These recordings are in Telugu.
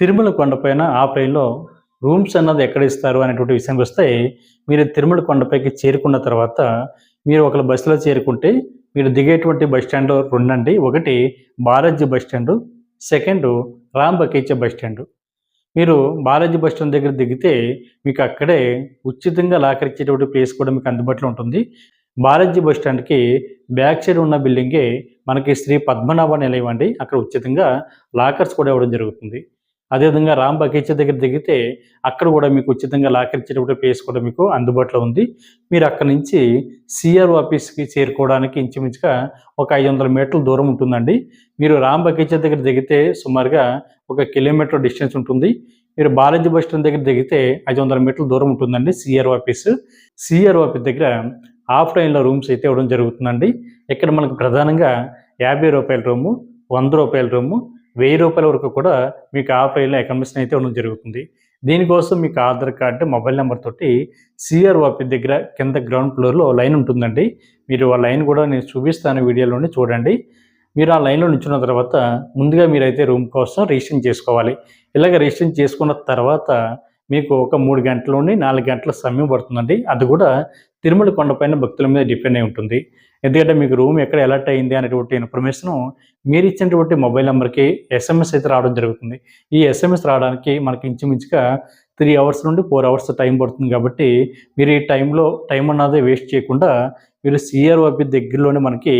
తిరుమల కొండపైన ఆఫ్లైన్లో రూమ్స్ అన్నది ఎక్కడ ఇస్తారు అనేటువంటి విషయానికి వస్తే మీరు తిరుమల కొండపైకి చేరుకున్న తర్వాత మీరు ఒకళ్ళ బస్సులో చేరుకుంటే మీరు దిగేటువంటి బస్ స్టాండ్లో రెండండి. ఒకటి Balaji bus stand second Ram bus stand మీరు బాలాజీ బస్ స్టాండ్ దగ్గర దిగితే మీకు అక్కడే ఉచితంగా లాకర్ ఇచ్చేటువంటి ప్లేస్ కూడా మీకు అందుబాటులో ఉంటుంది. బాలాజీ బస్ స్టాండ్కి బ్యాక్ సైడ్ ఉన్న బిల్డింగే మనకి శ్రీ పద్మనాభ నిలయం అండి. అక్కడ ఉచితంగా లాకర్స్ కూడా ఇవ్వడం జరుగుతుంది. అదేవిధంగా రామ్ బగీచా దగ్గర దిగితే అక్కడ కూడా మీకు ఉచితంగా లాకర్ ఇచ్చేటప్పుడు ప్లేస్ కూడా మీకు అందుబాటులో ఉంది. మీరు అక్కడ నుంచి సిఆర్ ఆఫీస్కి చేరుకోవడానికి ఇంచుమించుగా ఒక ఐదు వందల మీటర్ల దూరం ఉంటుందండి. మీరు రామ్ బగీచా దగ్గర దిగితే సుమారుగా ఒక కిలోమీటర్ డిస్టెన్స్ ఉంటుంది. మీరు బాలాజీ బస్ స్టాండ్ దగ్గర దిగితే ఐదు వందల మీటర్ల దూరం ఉంటుందండి సిఆర్ ఆఫీస్. సిఆర్ ఆఫీస్ దగ్గర ఆఫ్లైన్లో రూమ్స్ అయితే ఇవ్వడం జరుగుతుందండి. ఇక్కడ మనకు ప్రధానంగా యాభై రూపాయల రూము వంద రూపాయల రూము వెయ్యి రూపాయల వరకు కూడా మీకు ఆఫ్లైన్లో అకామిడేషన్ అయితే ఉండడం జరుగుతుంది. దీనికోసం మీకు ఆధార్ కార్డు మొబైల్ నెంబర్ తోటి సిఆర్ ఆఫీస్ దగ్గర కింద గ్రౌండ్ ఫ్లోర్లో లైన్ ఉంటుందండి. మీరు ఆ లైన్ కూడా నేను చూపిస్తాను వీడియోలోనే చూడండి. మీరు ఆ లైన్లో నిల్చున్న తర్వాత ముందుగా మీరైతే రూమ్ కోసం రిజిస్ట్రేషన్ చేసుకోవాలి. ఇలాగ రిజిస్ట్రేషన్ చేసుకున్న తర్వాత మీకు ఒక మూడు గంటల నుండి నాలుగు గంటల సమయం పడుతుందండి. అది కూడా తిరుమల కొండపైన భక్తుల మీద డిపెండ్ అయి ఉంటుంది. ఎందుకంటే మీకు రూమ్ ఎక్కడ అలర్ట్ అయింది అనేటువంటి ఇన్ఫర్మేషన్ మీరు ఇచ్చినటువంటి మొబైల్ నెంబర్కి ఎస్ఎంఎస్ అయితే రావడం జరుగుతుంది. ఈ ఎస్ఎంఎస్ రావడానికి మనకి ఇంచుమించుగా త్రీ అవర్స్ నుండి ఫోర్ అవర్స్ టైం పడుతుంది కాబట్టి మీరు ఈ టైంలో టైం అన్నది వేస్ట్ చేయకుండా మీరు సిఆర్ఓపి దగ్గరలోనే మనకి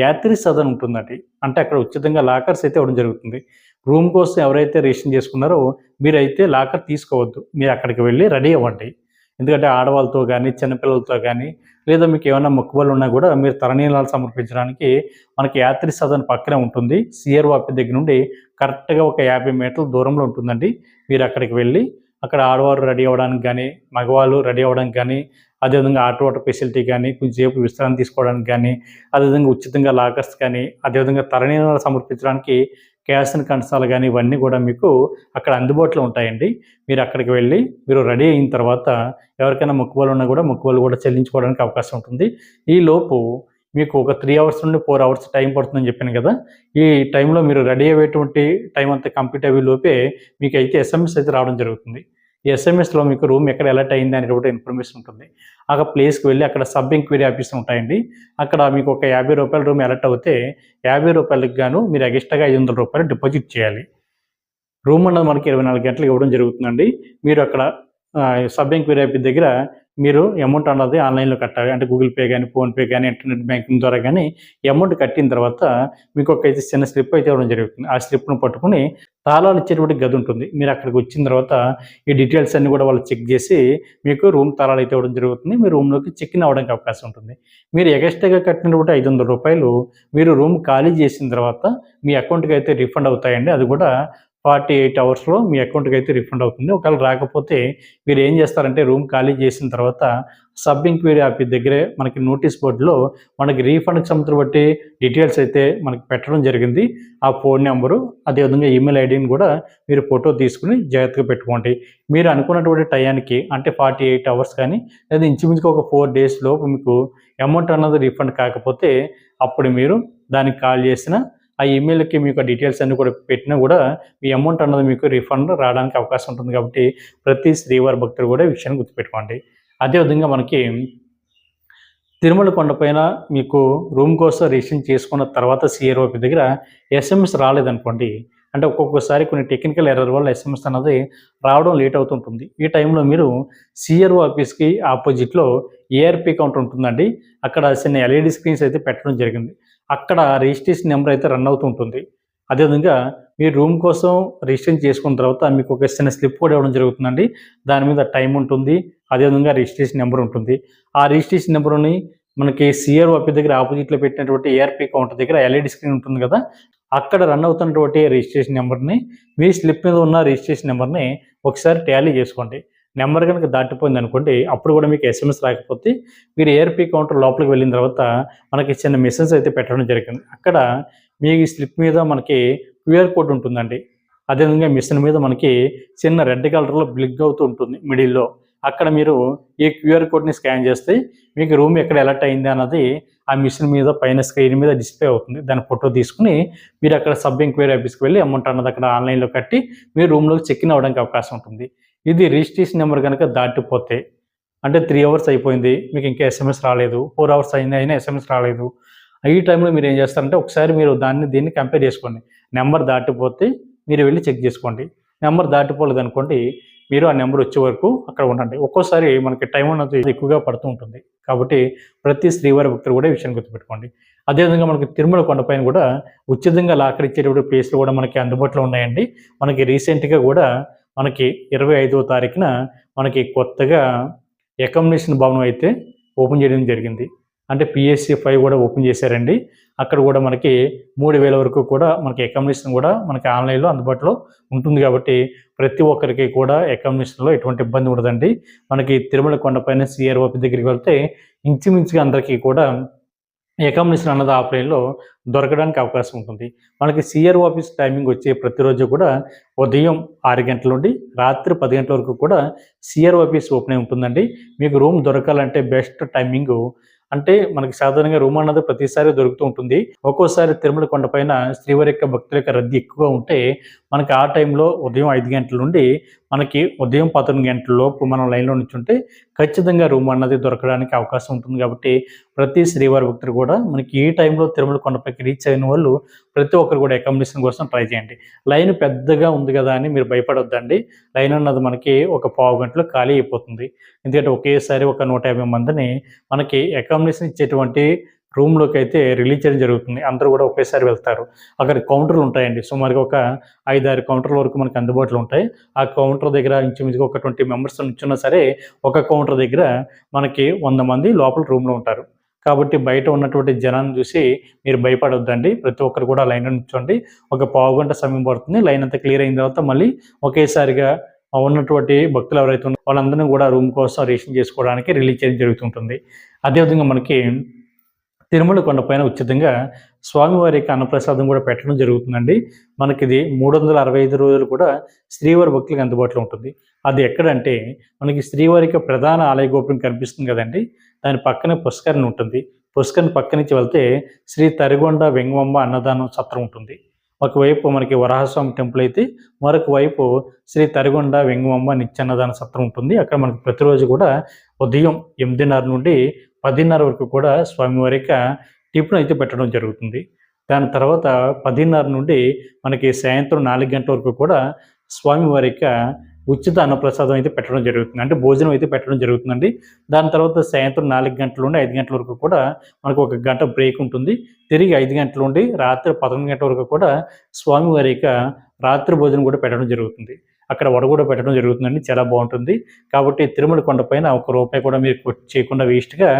యాత్రి సదన్ ఉంటుందండి. అంటే అక్కడ ఉచితంగా లాకర్స్ అయితే ఇవ్వడం జరుగుతుంది. రూమ్ కోసం ఎవరైతే రిజిస్ట్రేషన్ చేసుకున్నారో మీరైతే లాకర్ తీసుకోవద్దు. మీరు అక్కడికి వెళ్ళి రెడీ అవ్వండి. ఎందుకంటే ఆడవాళ్ళతో కానీ చిన్నపిల్లలతో కానీ లేదా మీకు ఏమైనా మొక్కుబళ్ళు ఉన్నా కూడా మీరు తరణీలాలు సమర్పించడానికి మనకి యాత్రి సదన్ పక్కనే ఉంటుంది. సిఆర్ వాపి దగ్గర నుండి కరెక్ట్గా ఒక యాభై మీటర్ల దూరంలో ఉంటుందండి. మీరు అక్కడికి వెళ్ళి అక్కడ ఆడవారు రెడీ అవ్వడానికి కానీ మగవాళ్ళు రెడీ అవ్వడానికి కానీ అదేవిధంగా ఆటో వాటర్ ఫెసిలిటీ కానీ కొంచెంసేపు విశ్రాంతి తీసుకోవడానికి కానీ అదేవిధంగా ఉచితంగా లాకర్స్ కానీ అదేవిధంగా తరణీలాలు సమర్పించడానికి క్యాష్ అండ్ కంచాలు కానీ ఇవన్నీ కూడా మీకు అక్కడ అందుబాటులో ఉంటాయండి. మీరు అక్కడికి వెళ్ళి మీరు రెడీ అయిన తర్వాత ఎవరికైనా మొక్కుబలు ఉన్నా కూడా మొక్కుబలు కూడా చెల్లించుకోవడానికి అవకాశం ఉంటుంది. ఈ లోపు మీకు ఒక త్రీ అవర్స్ నుండి ఫోర్ అవర్స్ టైం పడుతుందని చెప్పాను కదా. ఈ టైంలో మీరు రెడీ అయ్యేటువంటి టైం అంతా కంప్లీట్ అయ్యే లోపే మీకు అయితే ఎస్ఎంఎస్ అయితే రావడం జరుగుతుంది. ఎస్ఎంఎస్లో మీకు రూమ్ ఎక్కడ అలర్ట్ అయింది కూడా ఇన్ఫర్మేషన్ ఉంటుంది. ఆ ప్లేస్కి వెళ్ళి అక్కడ సబ్ ఎంక్వైరీ ఆఫీస్ ఉంటాయండి. అక్కడ మీకు ఒక యాభై రూపాయల రూమ్ ఎలర్ట్ అవుతే యాభై రూపాయలకు గాను మీరు ఎక్స్ట్రాగా ఐదు వందల రూపాయలు డిపాజిట్ చేయాలి. రూమ్ అన్నది మనకి ఇరవై నాలుగు గంటలకు ఇవ్వడం జరుగుతుందండి. మీరు అక్కడ సబ్ ఎంక్వైరీ ఆఫీస్ దగ్గర మీరు అమౌంట్ అన్నది ఆన్లైన్లో కట్టాలి. అంటే గూగుల్ పే కానీ ఫోన్పే కానీ ఇంటర్నెట్ బ్యాంకింగ్ ద్వారా కానీ అమౌంట్ కట్టిన తర్వాత మీకు ఒక అయితే చిన్న స్లిప్ అయితే ఇవ్వడం జరుగుతుంది. ఆ స్లిప్ను పట్టుకుని తాళాలు ఇచ్చేటువంటి గది ఉంటుంది. మీరు అక్కడికి వచ్చిన తర్వాత ఈ డీటెయిల్స్ అన్ని కూడా వాళ్ళు చెక్ చేసి మీకు రూమ్ తాళాలు అయితే ఇవ్వడం జరుగుతుంది. మీ రూమ్లోకి చెక్ ఇన్ అవ్వడానికి అవకాశం ఉంటుంది. మీరు ఎగస్ట్రాగా కట్టినటువంటి ఐదు వందల రూపాయలు మీరు రూమ్ ఖాళీ చేసిన తర్వాత మీ అకౌంట్కి అయితే రిఫండ్ అవుతాయండి. అది కూడా ఫార్టీ ఎయిట్ అవర్స్లో మీ అకౌంట్కి అయితే రిఫండ్ అవుతుంది. ఒకవేళ రాకపోతే మీరు ఏం చేస్తారంటే రూమ్ ఖాళీ చేసిన తర్వాత సబ్ ఇంక్వైరీ ఆఫీస్ దగ్గరే మనకి నోటీస్ బోర్డులో మనకి రీఫండ్కి సంబంధించిన బట్టి డీటెయిల్స్ అయితే మనకి పెట్టడం జరిగింది. ఆ ఫోన్ నెంబరు అదేవిధంగా ఈమెయిల్ ఐడిని కూడా మీరు ఫోటో తీసుకుని జాగ్రత్తగా పెట్టుకోండి. మీరు అనుకున్నటువంటి టయానికి అంటే ఫార్టీ ఎయిట్ అవర్స్ కానీ లేదా ఇంచుమించుకు ఒక ఫోర్ డేస్ లోపు మీకు అమౌంట్ అన్నది రీఫండ్ కాకపోతే అప్పుడు మీరు దానికి కాల్ చేసిన ఆ ఈమెయిల్కి మీకు డీటెయిల్స్ అన్ని కూడా పెట్టినా కూడా మీ అమౌంట్ అన్నది మీకు రీఫండ్ రావడానికి అవకాశం ఉంటుంది కాబట్టి ప్రతి శ్రీవారి భక్తులు కూడా ఈ విషయాన్ని గుర్తుపెట్టుకోండి. అదేవిధంగా మనకి తిరుమల కొండపైన మీకు రూమ్ కోసం రిజిస్ట్రేషన్ చేసుకున్న తర్వాత సిఆర్ఓపి దగ్గర ఎస్ఎంఎస్ రాలేదనుకోండి అంటే ఒక్కొక్కసారి కొన్ని టెక్నికల్ ఎర్రర్ వల్ల ఎస్ఎంఎస్ అన్నది రావడం లేట్ అవుతుంటుంది. ఈ టైంలో మీరు సిఆర్ఓ ఆఫీస్కి ఆపోజిట్లో ఏఆర్పి కౌంటర్ ఉంటుందండి. అక్కడ చిన్న ఎల్ఈడి స్క్రీన్స్ అయితే పెట్టడం జరిగింది. అక్కడ రిజిస్ట్రేషన్ నెంబర్ అయితే రన్ అవుతూ ఉంటుంది. అదేవిధంగా మీరు రూమ్ కోసం రిజిస్ట్రేషన్ చేసుకున్న తర్వాత మీకు ఒక చిన్న స్లిప్ కూడా ఇవ్వడం జరుగుతుందండి. దాని మీద టైం ఉంటుంది. అదేవిధంగా రిజిస్ట్రేషన్ నెంబర్ ఉంటుంది. ఆ రిజిస్ట్రేషన్ నెంబర్ని మనకి సిఆర్ ఆఫీస్ దగ్గర ఆపోజిట్లో పెట్టినటువంటి ఏఆర్పీ కౌంటర్ దగ్గర ఎల్ఈడి స్క్రీన్ ఉంటుంది కదా. అక్కడ రన్ అవుతున్నటువంటి రిజిస్ట్రేషన్ నెంబర్ని మీ స్లిప్ మీద ఉన్న రిజిస్ట్రేషన్ నెంబర్ని ఒకసారి ట్యాలీ చేసుకోండి. నెంబర్ కనుక దాటిపోయింది అనుకోండి అప్పుడు కూడా మీకు ఎస్ఎంఎస్ రాకపోతే మీరు ఏఆర్పీ కౌంటర్ లోపలికి వెళ్ళిన తర్వాత మనకి చిన్న మెసేజ్ అయితే పెట్టడం జరిగింది. అక్కడ మీ స్లిప్ మీద మనకి క్యూఆర్ కోడ్ ఉంటుందండి. అదేవిధంగా మిషన్ మీద మనకి చిన్న రెడ్ కలర్లో బ్లిక్ అవుతూ ఉంటుంది మిడిల్లో అక్కడ మీరు ఈ క్యూఆర్ కోడ్ని స్కాన్ చేస్తే మీకు రూమ్ ఎక్కడ ఎలర్ట్ అయింది అన్నది ఆ మిషన్ మీద పైన స్క్రీన్ మీద డిస్ప్లే అవుతుంది. దాని ఫోటో తీసుకుని మీరు అక్కడ సబ్ ఎంక్వైరీ ఆఫీస్కి వెళ్ళి అమౌంట్ అన్నది అక్కడ ఆన్లైన్లో కట్టి మీరు రూమ్లోకి చెక్ ఇన్ అవ్వడానికి అవకాశం ఉంటుంది. ఇది రిజిస్ట్రేషన్ నెంబర్ కనుక దాటిపోతే అంటే త్రీ అవర్స్ అయిపోయింది మీకు ఇంకా ఎస్ఎంఎస్ రాలేదు ఫోర్ అవర్స్ అయింది అయినా ఎస్ఎంఎస్ రాలేదు. ఈ టైంలో మీరు ఏం చేస్తారంటే ఒకసారి మీరు దాన్ని దీన్ని కంపేర్ చేసుకోండి. నెంబర్ దాటిపోతే మీరు వెళ్ళి చెక్ చేసుకోండి. నెంబర్ దాటిపోలేదు అనుకోండి మీరు ఆ నెంబర్ వచ్చే వరకు అక్కడ ఉండండి. ఒక్కోసారి మనకి టైం అన్నది ఎక్కువగా పడుతూ ఉంటుంది. కాబట్టి ప్రతి శ్రీవారి భక్తులు కూడా ఈ విషయాన్ని గుర్తుపెట్టుకోండి. అదేవిధంగా మనకి తిరుమల కొండపైన కూడా ఉచితంగా లాకర్ ఇచ్చేటప్పుడు ప్లేస్లు కూడా మనకి అందుబాటులో ఉన్నాయండి. మనకి రీసెంట్గా కూడా మనకి ఇరవై ఐదవ తారీఖున మనకి కొత్తగా అకామిడేషన్ భవనం అయితే ఓపెన్ చేయడం జరిగింది. అంటే పిఎస్సి ఫైవ్ కూడా ఓపెన్ చేశారండి. అక్కడ కూడా మనకి మూడు వేల వరకు కూడా మనకి అకామిడేషన్ కూడా మనకి ఆన్లైన్లో అందుబాటులో ఉంటుంది కాబట్టి ప్రతి ఒక్కరికి కూడా అకామిడేషన్లో ఎటువంటి ఇబ్బంది ఉండదండి. మనకి తిరుమల కొండపైన సిఆర్ఓపి దగ్గరికి వెళ్తే ఇంచుమించుగా అందరికీ కూడా అకామిడేషన్ అన్నది ఆఫ్లైన్లో దొరకడానికి అవకాశం ఉంటుంది. మనకి సిఆర్ ఆఫీస్ టైమింగ్ వచ్చే ప్రతిరోజు కూడా ఉదయం ఆరు గంటల నుండి రాత్రి పది గంటల వరకు కూడా సిఆర్ ఆఫీస్ ఓపెన్ అయి ఉంటుందండి. మీకు రూమ్ దొరకాలంటే బెస్ట్ టైమింగ్ అంటే మనకి సాధారణంగా రూమ్ అన్నది ప్రతిసారి దొరుకుతూ ఉంటుంది. ఒక్కోసారి తిరుమల కొండపైన శ్రీవారి యొక్క భక్తుల యొక్క రద్దీ ఎక్కువగా ఉంటే మనకి ఆ టైంలో ఉదయం ఐదు గంటల నుండి మనకి ఉదయం పదకొండు గంటల లోపు మనం లైన్లో నుంచుంటే ఖచ్చితంగా రూమ్ అన్నది దొరకడానికి అవకాశం ఉంటుంది కాబట్టి ప్రతి శ్రీవారి భక్తులు కూడా మనకి ఈ టైంలో తిరుమల కొండపైకి రీచ్ అయిన వాళ్ళు ప్రతి ఒక్కరు కూడా అకామిడేషన్ కోసం ట్రై చేయండి. లైన్ పెద్దగా ఉంది కదా అని మీరు భయపడొద్దండి. లైన్ అన్నది మనకి ఒక పావు గంటలో ఖాళీ అయిపోతుంది. ఎందుకంటే ఒకేసారి ఒక నూట యాభై మందిని మనకి అకామిడేషన్ ఇచ్చేటువంటి రూమ్లోకి అయితే రిలీజ్ చేయడం జరుగుతుంది. అందరూ కూడా ఒకేసారి వెళ్తారు. అక్కడ కౌంటర్లు ఉంటాయండి. సుమారుగా ఒక ఐదు ఆరు కౌంటర్ల వరకు మనకు అందుబాటులో ఉంటాయి. ఆ కౌంటర్ దగ్గర ఇంచుమించుగా ఒక ట్వంటీ మెంబర్స్ నుంచున్నా సరే ఒక కౌంటర్ దగ్గర మనకి వంద మంది లోపల రూమ్లో ఉంటారు. కాబట్టి బయట ఉన్నటువంటి జనాన్ని చూసి మీరు భయపడొద్దండి. ప్రతి ఒక్కరు కూడా లైన్ నుంచోండి ఒక పావు గంట సమయం పడుతుంది. లైన్ అంతా క్లియర్ అయిన తర్వాత మళ్ళీ ఒకేసారిగా ఉన్నటువంటి భక్తులు ఎవరైతే ఉన్నారో వాళ్ళందరినీ కూడా రూమ్ కోసం రేషన్ చేసుకోవడానికి రిలీజ్ చేయడం జరుగుతుంటుంది. అదేవిధంగా మనకి తిరుమల కొండపైన ఉచితంగా స్వామివారికి అన్నప్రసాదం కూడా పెట్టడం జరుగుతుందండి. మనకి ఇది మూడు వందల అరవై ఐదు రోజులు కూడా శ్రీవారి భక్తులకు అందుబాటులో ఉంటుంది. అది ఎక్కడంటే మనకి శ్రీవారికి ప్రధాన ఆలయ గోపురం కనిపిస్తుంది కదండి. దాని పక్కనే పుష్కరణ ఉంటుంది. పుష్కరణ పక్క నుంచి వెళ్తే శ్రీ తరిగొండ వెంగమ్మ అన్నదానం సత్రం ఉంటుంది. ఒకవైపు మనకి వరాహస్వామి టెంపుల్ అయితే మరొక వైపు శ్రీ తరిగొండ వెంగమమ్మ నిత్యాన్నదాన సత్రం ఉంటుంది. అక్కడ మనకి ప్రతిరోజు కూడా ఉదయం ఎనిమిదిన్నర నుండి పదిన్నర వరకు కూడా స్వామివారి యొక్క టిఫిన్ అయితే పెట్టడం జరుగుతుంది. దాని తర్వాత పదిన్నర నుండి మనకి సాయంత్రం నాలుగు గంటల వరకు కూడా స్వామివారి యొక్క ఉచిత అన్నప్రసాదం అయితే పెట్టడం జరుగుతుంది. అంటే భోజనం అయితే పెట్టడం జరుగుతుందండి. దాని తర్వాత సాయంత్రం నాలుగు గంటల నుండి ఐదు గంటల వరకు కూడా మనకు ఒక గంట బ్రేక్ ఉంటుంది. తిరిగి ఐదు గంటల నుండి రాత్రి పదకొండు గంటల వరకు కూడా స్వామివారి యొక్క రాత్రి భోజనం కూడా పెట్టడం జరుగుతుంది. అక్కడ వడ కూడా పెట్టడం జరుగుతుందండి. చాలా బాగుంటుంది. కాబట్టి తిరుమల కొండపైన ఒక రూపాయి కూడా మీరు చేయకుండా వేస్ట్గా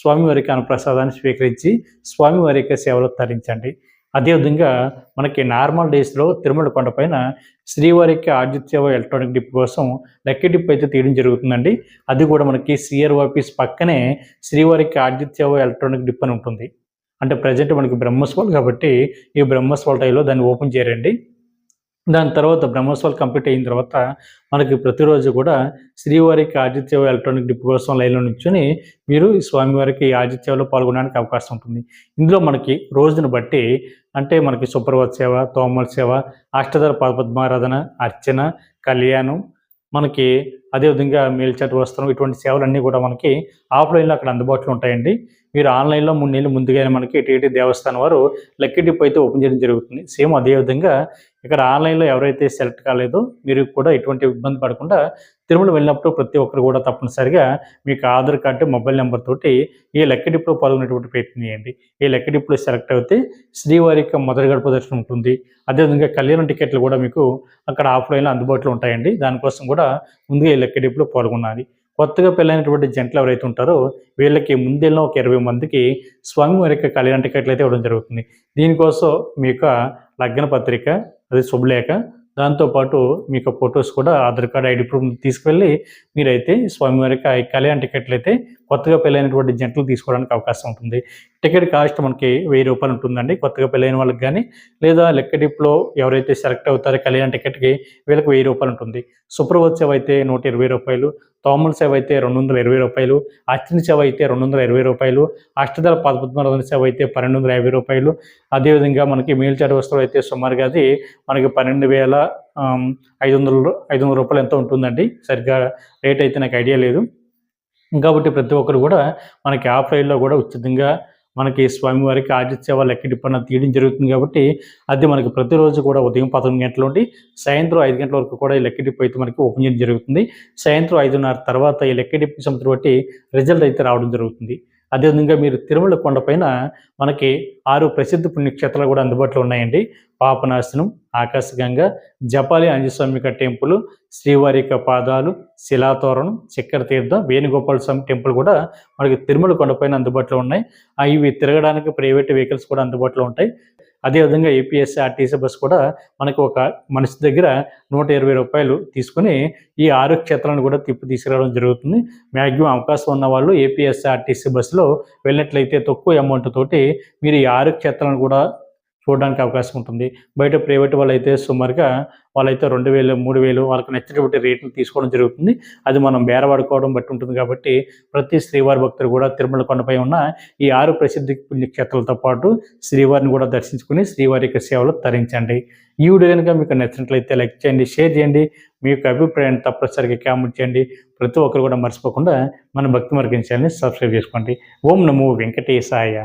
స్వామివారికి అన్నప్రసాదాన్ని స్వీకరించి స్వామివారి యొక్క సేవలు తరించండి. అదేవిధంగా మనకి నార్మల్ డేస్లో తిరుమల కొండ పైన శ్రీవారికి ఆదిత్య ఎలక్ట్రానిక్ డిప్ కోసం లక్కీ డిప్ అయితే తీయడం జరుగుతుందండి. అది కూడా మనకి సిఆర్ ఆఫీస్ పక్కనే శ్రీవారికి ఆదిత్య ఎలక్ట్రానిక్ డిప్ అని ఉంటుంది. అంటే ప్రజెంట్ మనకి బ్రహ్మస్వాల్ కాబట్టి ఈ బ్రహ్మస్వాల్ టైంలో దాన్ని ఓపెన్ చేయరండి. దాని తర్వాత బ్రహ్మోత్సవాలు కంప్లీట్ అయిన తర్వాత మనకి ప్రతిరోజు కూడా శ్రీవారికి ఆదిత్య ఎలక్ట్రానిక్ డిప్ కోసం లైన్లో నుంచుని మీరు ఈ స్వామివారికి ఆదిత్యలో పాల్గొనడానికి అవకాశం ఉంటుంది. ఇందులో మనకి రోజును బట్టి అంటే మనకి సుప్రభాత్ సేవ తోమల సేవ అష్టధర పద్మారాధన అర్చన కళ్యాణం మనకి అదేవిధంగా మేల్చట్ వస్త్రం ఇటువంటి సేవలన్నీ కూడా మనకి ఆఫ్లైన్లో అక్కడ అందుబాటులో ఉంటాయండి. మీరు ఆన్లైన్లో మూడు నెలలు ముందుగానే మనకి ఎటు దేవస్థానం వారు లక్కీ డిప్ అయితే ఓపెన్ చేయడం జరుగుతుంది. సేమ్ అదేవిధంగా ఇక్కడ ఆన్లైన్లో ఎవరైతే సెలెక్ట్ కాలేదో మీరు కూడా ఎటువంటి ఇబ్బంది పడకుండా తిరుమల వెళ్ళినప్పుడు ప్రతి ఒక్కరు కూడా తప్పనిసరిగా మీకు ఆధార్ కార్డు మొబైల్ నెంబర్ తోటి ఈ లెక్క డిప్లో పాల్గొనేటువంటి ప్రయత్నం చేయండి. ఈ లెక్క డిప్లో సెలెక్ట్ అయితే శ్రీవారి యొక్క మొదటి గడప దర్శనం ఉంటుంది. అదేవిధంగా కళ్యాణం టికెట్లు కూడా మీకు అక్కడ ఆఫ్లైన్లో అందుబాటులో ఉంటాయండి. దానికోసం కూడా ముందుగా ఈ లెక్క డిప్లో పాల్గొనాలి. కొత్తగా పెళ్ళైనటువంటి జంటలు ఎవరైతే ఉంటారో వీళ్ళకి ముందెళ్ళిన ఒక ఇరవై మందికి స్వామివారి యొక్క కళ్యాణ టికెట్లు అయితే ఇవ్వడం జరుగుతుంది. దీనికోసం మీ యొక్క లగ్న పత్రిక అది శుభలేఖ దాంతోపాటు మీ యొక్క ఫొటోస్ కూడా ఆధార్ కార్డ్ ఐడి ప్రూఫ్ తీసుకువెళ్ళి మీరైతే స్వామివారి కళ్యాణ టికెట్లు అయితే కొత్తగా పెళ్ళైనటువంటి జంటలు తీసుకోవడానికి అవకాశం ఉంటుంది. టికెట్ కాస్ట్ మనకి వెయ్యి రూపాయలు ఉంటుందండి. కొత్తగా పెళ్ళైన వాళ్ళకి కానీ లేదా లెక్క డిప్లో ఎవరైతే సెలెక్ట్ అవుతారో కళ్యాణ టికెట్కి వీళ్ళకి వెయ్యి రూపాయలు ఉంటుంది. సుప్రభత్ సేవ అయితే నూట ఇరవై రూపాయలు తోమల సేవ అయితే రెండు వందల ఇరవై రూపాయలు అర్చన సేవ అయితే రెండు వందల ఇరవై రూపాయలు అష్టదళ పద్మనాభ సేవ అయితే పన్నెండు వందల యాభై రూపాయలు. అదేవిధంగా మనకి మేల్చాటి వస్తువులు అయితే సుమారుగా అది మనకి పన్నెండు వేల ఐదు వందలు ఐదు వందల రూపాయలు ఎంతో ఉంటుందండి. సరిగ్గా రేట్ అయితే నాకు ఐడియా లేదు. కాబట్టి ప్రతి ఒక్కరు కూడా మనకి ఆఫ్లైన్లో కూడా ఉచితంగా మనకి స్వామివారికి ఆదిత్య సేవ లెక్క డిప్పన్న తీయడం జరుగుతుంది కాబట్టి అది మనకి ప్రతిరోజు కూడా ఉదయం పదకొండు గంటల నుండి సాయంత్రం ఐదు గంటల వరకు కూడా ఈ లెక్క డిప్ అయితే మనకి ఓపెన్ చేయడం జరుగుతుంది. సాయంత్రం ఐదున్నర తర్వాత ఈ లెక్క డిప్ బట్టి రిజల్ట్ అయితే రావడం జరుగుతుంది. అదేవిధంగా మీరు తిరుమల కొండపైన మనకి ఆరు ప్రసిద్ధ పుణ్యక్షేత్రాలు కూడా అందుబాటులో ఉన్నాయండి. పాపనాశనం ఆకాశగంగ జపాలి ఆంజస్వామిక టెంపుల్ శ్రీవారి యొక్క పాదాలు శిలాతోరణం చక్కెర తీర్థం వేణుగోపాల స్వామి టెంపుల్ కూడా మనకి తిరుమల కొండపైన అందుబాటులో ఉన్నాయి. ఇవి తిరగడానికి ప్రైవేట్ వెహికల్స్ కూడా అందుబాటులో ఉంటాయి. అదేవిధంగా ఏపీఎస్సీ ఆర్టీసీ బస్సు కూడా మనకు ఒక మనిషి దగ్గర నూట ఇరవై రూపాయలు తీసుకుని ఈ ఆరు క్షేత్రాలను కూడా తిప్పి తీసుకురావడం జరుగుతుంది. మ్యాక్సిమం అవకాశం ఉన్న వాళ్ళు ఏపీఎస్సీ ఆర్టీసీ బస్సులో వెళ్ళినట్లయితే తక్కువ అమౌంట్ తోటి మీరు ఈ ఆరు క్షేత్రాలను కూడా చూడడానికి అవకాశం ఉంటుంది. బయట ప్రైవేట్ వాళ్ళైతే సుమారుగా వాళ్ళైతే రెండు వేలు మూడు వేలు వాళ్ళకి నచ్చినటువంటి రేట్లు తీసుకోవడం జరుగుతుంది. అది మనం బేరవాడుకోవడం బట్టి ఉంటుంది కాబట్టి ప్రతి శ్రీవారి భక్తులు కూడా తిరుమల కొండపై ఉన్న ఈ ఆరు ప్రసిద్ధి పుణ్యక్షేత్రాలతో పాటు శ్రీవారిని కూడా దర్శించుకుని శ్రీవారి యొక్క సేవలు తరించండి. ఈ వీడియో కనుక మీకు నచ్చినట్లయితే లైక్ చేయండి షేర్ చేయండి. మీ యొక్క అభిప్రాయాన్ని తప్పనిసరిగా కామెంట్ చేయండి. ప్రతి ఒక్కరు కూడా మర్చిపోకుండా మన భక్తి మార్గించాలని సబ్స్క్రైబ్ చేసుకోండి. ఓం నమో వెంకటేశాయ.